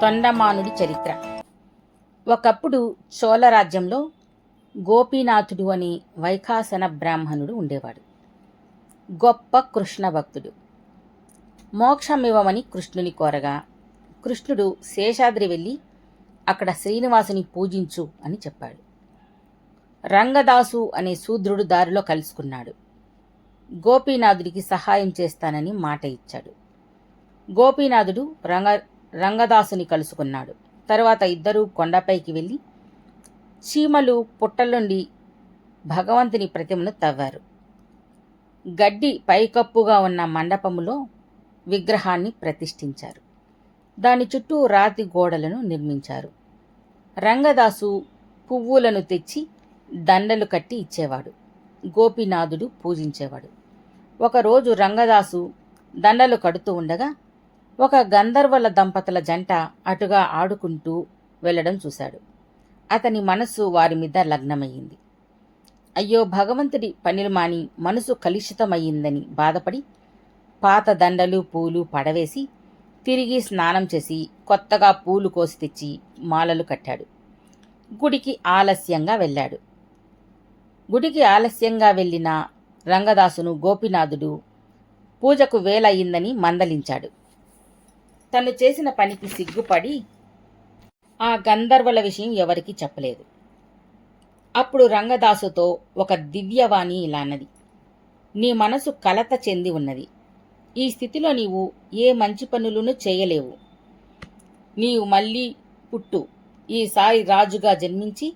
తొండమానుడి చరిత్ర. ఒకప్పుడు చోళరాజ్యంలో గోపీనాథుడు అనే వైఖాసన బ్రాహ్మణుడు ఉండేవాడు. గొప్ప కృష్ణ భక్తుడు. మోక్షమివ్వమని కృష్ణుని కోరగా కృష్ణుడు శేషాద్రి వెళ్ళి అక్కడ శ్రీనివాసుని పూజించు అని చెప్పాడు. రంగదాసు అనే శూద్రుడు దారిలో కలుసుకున్నాడు. గోపీనాథుడికి సహాయం చేస్తానని మాట ఇచ్చాడు. గోపీనాథుడు రంగ రంగదాసుని కలుసుకున్నాడు. తర్వాత ఇద్దరూ కొండపైకి వెళ్ళి చీమలు పుట్టలుండి భగవంతుని ప్రతిమను తవ్వారు. గడ్డి పైకప్పుగా ఉన్న మండపములో విగ్రహాన్ని ప్రతిష్ఠించారు. దాని చుట్టూ రాతి గోడలను నిర్మించారు. రంగదాసు పువ్వులను తెచ్చి దండలు కట్టి ఇచ్చేవాడు. గోపీనాథుడు పూజించేవాడు. ఒకరోజు రంగదాసు దండలు కడుతూ ఉండగా ఒక గంధర్వుల దంపతుల జంట అటుగా ఆడుకుంటూ వెళ్ళడం చూశాడు. అతని మనస్సు వారి మీద లగ్నమయ్యింది. అయ్యో భగవంతుడి పనిలు మాని మనసు కలుషితమయ్యిందని బాధపడి పాత దండలు పూలు పడవేసి తిరిగి స్నానం చేసి కొత్తగా పూలు కోసి తెచ్చి మాలలు కట్టాడు. గుడికి ఆలస్యంగా వెళ్ళాడు. గుడికి ఆలస్యంగా వెళ్ళిన రంగదాసును గోపినాథుడు పూజకు వేలయ్యిందని మందలించాడు. తను చేసిన పనికి సిగ్గుపడి ఆ గంధర్వుల విషయం ఎవరికీ చెప్పలేదు. అప్పుడు రంగదాసుతో ఒక దివ్యవాణి ఇలా అన్నది నీ మనసు కలత చెంది ఉన్నది. ఈ స్థితిలో నీవు ఏ మంచి పనులను చేయలేవు. నీవు మళ్ళీ పుట్టు. ఈసారి రాజుగా జన్మించి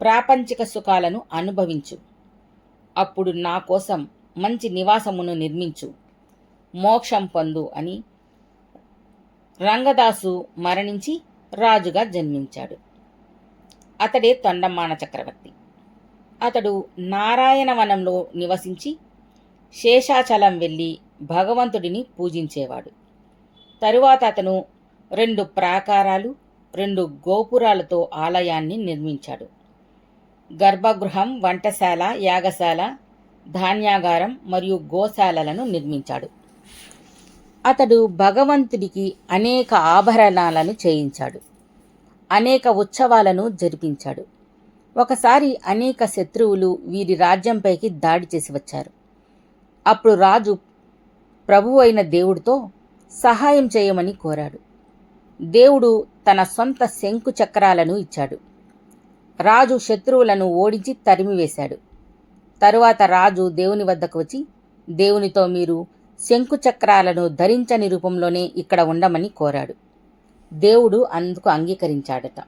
ప్రాపంచిక సుఖాలను అనుభవించు. అప్పుడు నా కోసం మంచి నివాసమును నిర్మించు. మోక్షం పొందు అని రంగదాసు మరణించి రాజుగా జన్మించాడు. అతడే తొండమాన చక్రవర్తి. అతడు నారాయణవనంలో నివసించి శేషాచలం వెళ్ళి భగవంతుడిని పూజించేవాడు. తరువాత అతను రెండు ప్రాకారాలు రెండు గోపురాలతో ఆలయాన్ని నిర్మించాడు. గర్భగృహం వంటశాల యాగశాల ధాన్యాగారం మరియు గోశాలలను నిర్మించాడు. అతడు భగవంతుడికి అనేక ఆభరణాలను చేయించాడు. అనేక ఉత్సవాలను జరిపించాడు. ఒకసారి అనేక శత్రువులు వీరి రాజ్యంపైకి దాడి చేసి వచ్చారు. అప్పుడు రాజు ప్రభు అయిన దేవుడితో సహాయం చేయమని కోరాడు. దేవుడు తన సొంత శంకు చక్రాలను ఇచ్చాడు. రాజు శత్రువులను ఓడించి తరిమివేశాడు. తరువాత రాజు దేవుని వద్దకు వచ్చి దేవునితో మీరు శంకుచక్రాలను ధరించని రూపంలోనే ఇక్కడ ఉండమని కోరాడు. దేవుడు అందుకు అంగీకరించాడట.